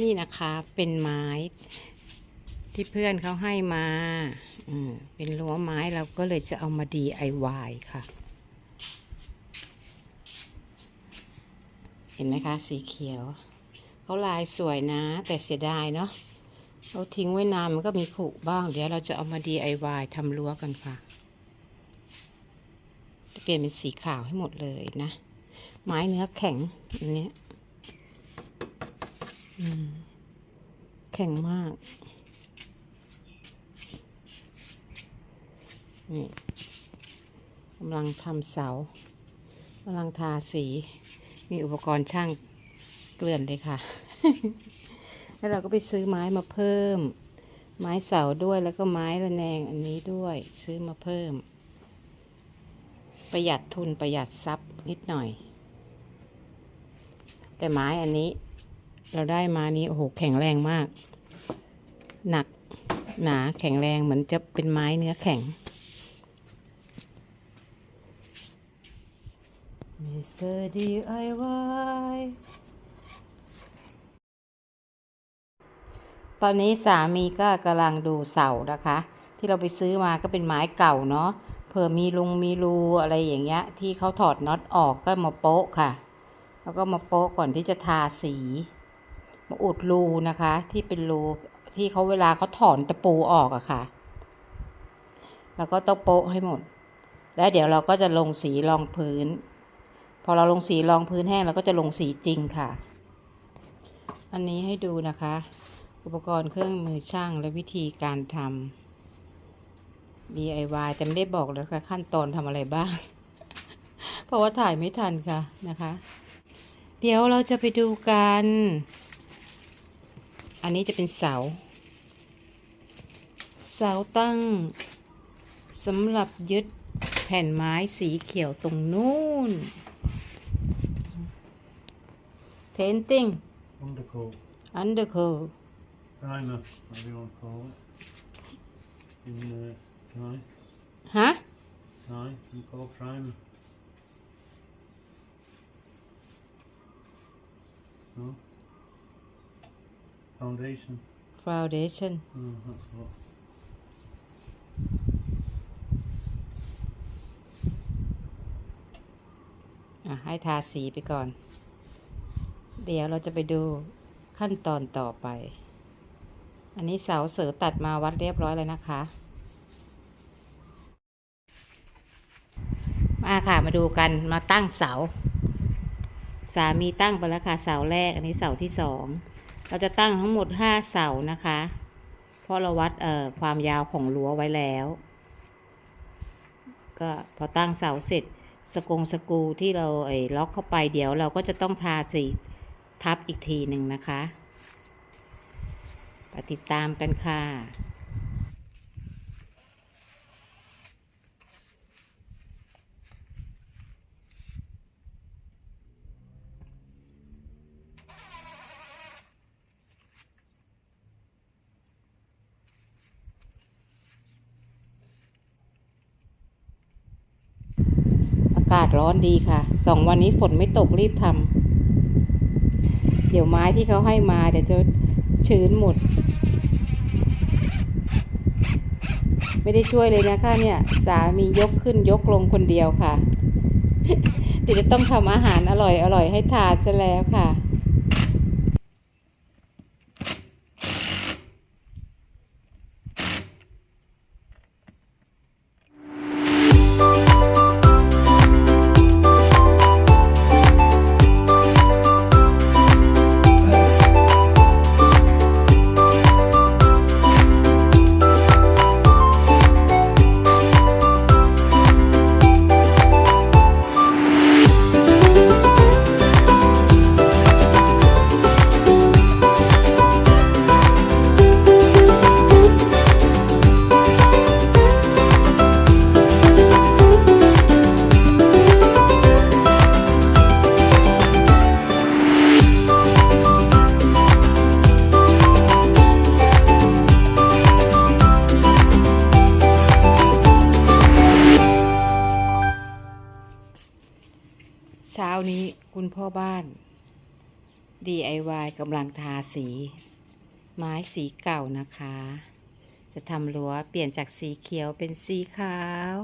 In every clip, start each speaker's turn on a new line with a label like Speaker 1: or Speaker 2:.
Speaker 1: นี่นะคะเป็นไม้ที่เพื่อนเขาให้มาเป็นรั้วไม้เราก็เลยจะเอามา DIY ค่ะ เห็นไหมคะสีเขียว เขาลายสวยนะ แต่เสียดายเนาะเราทิ้งไว้นานมันก็มีผุบ้าง เดี๋ยวเราจะเอามา DIY ทำรั้วกันค่ะ จะเปลี่ยนเป็นสีขาวให้หมดเลยนะ ไม้เนื้อแข็งอันนี้ แข็งมาก นี่กำลังทำเสากำลังทาสี มีอุปกรณ์ช่างเกลื่อนเลยค่ะ แล้วเราก็ไปซื้อไม้มาเพิ่ม ไม้เสาด้วยแล้วก็ไม้ระแนงอันนี้ด้วยซื้อมาเพิ่ม ประหยัดทุนประหยัดทรัพย์นิดหน่อย แต่ไม้อันนี้ เราได้มานี้โอ้โหแข็งแรงมาก หนักหนาแข็งแรงเหมือนจะเป็นไม้เนื้อแข็ง Mr. DIY ตอนนี้สามีก็กำลังดูเสานะคะ ที่เราไปซื้อมาก็เป็นไม้เก่าเนาะเผื่อมีลุงมีรูอะไรอย่างเงี้ย ที่เขาถอดน็อตออกก็มาโป๊ะค่ะ แล้วก็มาโป๊ะก่อนที่จะทาสี มาอุดรูนะคะ ที่เป็นรูที่เขาเวลาเขาถอนตะปูออกอะค่ะ แล้วก็ต้องโปะให้หมด แล้วเดี๋ยวเราก็จะลงสีรองพื้น พอเราลงสีรองพื้นแห้งเราก็จะลงสีจริงค่ะ อันนี้ให้ดูนะคะ อุปกรณ์เครื่องมือช่างและวิธีการทำ DIY แต่ไม่ได้บอกแล้วค่ะขั้นตอนทำอะไรบ้าง เพราะว่าถ่ายไม่ทันค่ะนะคะ เดี๋ยวเราจะไปดูกัน อันนี้จะเป็นเสา เสาตั้งสำหรับยึดแผ่นไม้สีเขียวตรงนู้น painting
Speaker 2: Undercoat.
Speaker 1: undercoat
Speaker 2: Primer, whatever you want to call it. In uh, Thai.
Speaker 1: ฮะ
Speaker 2: Thai, you call primer. No? Foundation.
Speaker 1: foundation
Speaker 2: Oh, that's what.
Speaker 1: อะให้ทาสีไปก่อน เดี๋ยวเราจะไปดูขั้นตอนต่อไป อันนี้เสาเสือตัดมาวัดเรียบร้อยแล้วนะคะ มาค่ะมาดูกันมาตั้งเสา สามีตั้งไปแล้วค่ะเสาแรก อันนี้เสาที่สอง เราจะตั้งทั้งหมดห้าเสานะคะ เพราะเราวัดเอ่อความยาวของรั้วไว้แล้ว ก็พอตั้งเสาเสร็จสกงสกูที่เราไอ้ล็อกเข้าไปเดี๋ยวเราก็จะต้องทาสีทับอีกทีหนึ่งนะคะไปติดตามกันค่ะากาศร้อนดีค่ะสองวันนี้ฝนไม่ตกรีบทำเดี๋ยวไม้ที่เขาให้มาเดี๋ยวจะชื้นหมด ไม่ได้ช่วยเลยนะคะเนี่ย สามียกขึ้นยกลงคนเดียวค่ะ เดี๋ยวจะต้องทำอาหารอร่อยอร่อยให้ทานซะแล้วค่ะ DIY กำลังทาสี ไม้สีเก่านะคะ จะทำรั้วเปลี่ยนจากสีเขียวเป็นสีขาว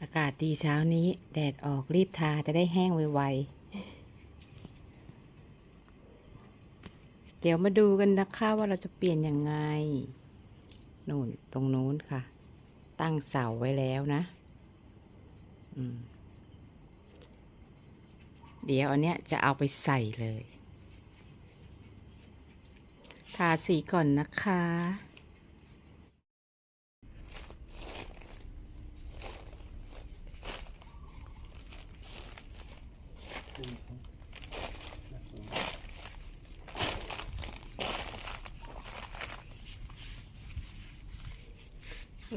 Speaker 1: อากาศดีเช้านี้แดดออกรีบทาจะได้แห้งไวๆ เดี๋ยวมาดูกันนะคะว่าเราจะเปลี่ยนยังไงนู่นตรงนู้นค่ะ ตั้งเสาไว้แล้วนะ เดี๋ยวอันเนี้ยจะเอาไปใส่เลย ทาสีก่อนนะคะ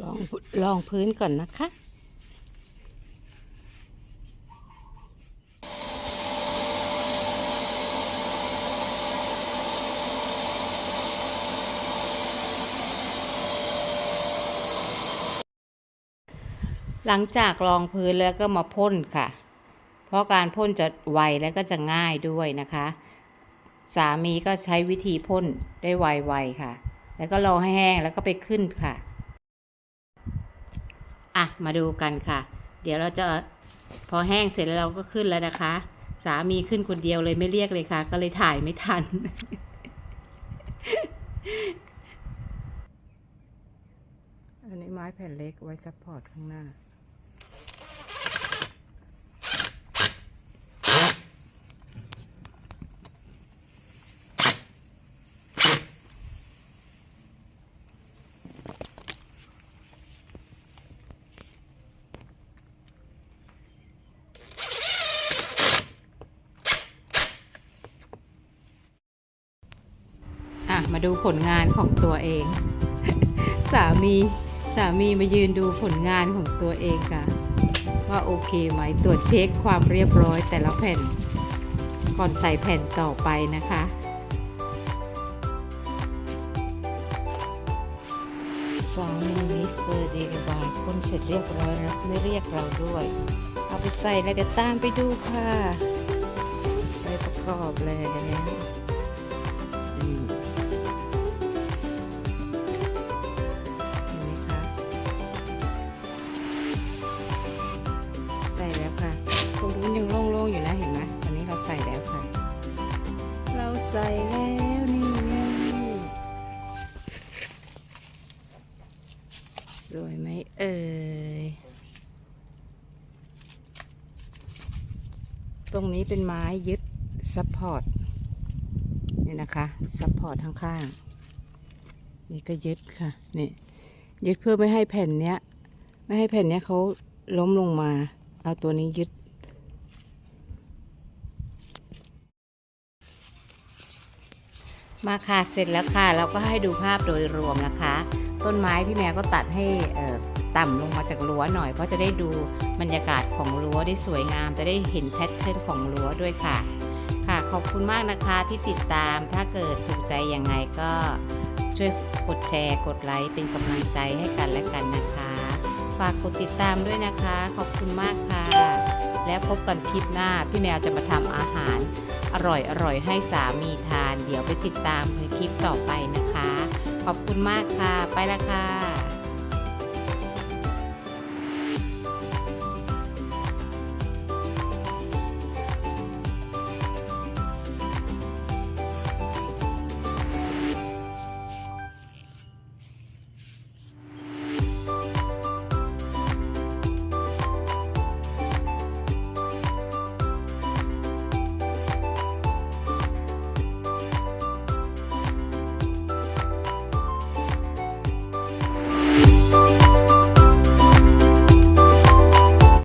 Speaker 1: ลองลองพื้นก่อนนะคะ หลังจากรองพื้นแล้วก็มาพ่นค่ะ เพราะการพ่นจะไวและก็จะง่ายด้วยนะคะ สามีก็ใช้วิธีพ่นได้ไวๆค่ะ แล้วก็รอให้แห้งแล้วก็ไปขึ้นค่ะอะมาดูกันค่ะ เดี๋ยวเราจะพอแห้งเสร็จแล้วเราก็ขึ้นแล้วนะคะ สามีขึ้นคนเดียวเลยไม่เรียกเลยค่ะ ก็เลยถ่ายไม่ทัน อันนี้ไม้แผ่นเล็กไว้ซัพพอร์ตข้างหน้า อะมาดูผลงานของตัวเอง สามีสามีมายืนดูผลงานของตัวเองค่ะ ว่าโอเคไหมตรวจเช็คความเรียบร้อยแต่ละแผ่น ก่อนใส่แผ่นต่อไปนะคะ สามีมิสเตอร์เดลิวายพ่นเสร็จเรียบร้อยแล้วไม่เรียกเราด้วย เอาไปใส่แล้วเดี๋ยวตามไปดูค่ะ ไปประกอบแล้ว ตรงนี้เป็นไม้ยึดซัพพอร์ตนี่นะคะซัพพอร์ตข้างๆนี่ก็ยึดค่ะนี่ยึดเพื่อไม่ให้แผ่นเนี้ย ไม่ให้แผ่นเนี้ยเขาล้มลงมา เอาตัวนี้ยึด มาค่ะเสร็จแล้วค่ะ เราก็ให้ดูภาพโดยรวมนะคะ ต้นไม้พี่แมวก็ตัดให้เอ่อต่ำลงมาจากรั้วหน่อยเพราะจะได้ดูบรรยากาศของรั้วได้สวยงามจะได้เห็นแพทเทิร์นของรั้วด้วยค่ะ ค่ะขอบคุณมากนะคะที่ติดตามถ้าเกิดถูกใจยังไงก็ช่วยกดแชร์กดไลค์เป็นกำลังใจให้กันและกันนะคะ ฝากกดติดตามด้วยนะคะ ขอบคุณมากค่ะ แล้วพบกันคลิปหน้าพี่แมวจะมาทำอาหาร อร่อยอร่อยให้สามีทาน เดี๋ยวไปติดตามในคลิปต่อไปนะคะ ขอบคุณมากค่ะ ไปละค่ะ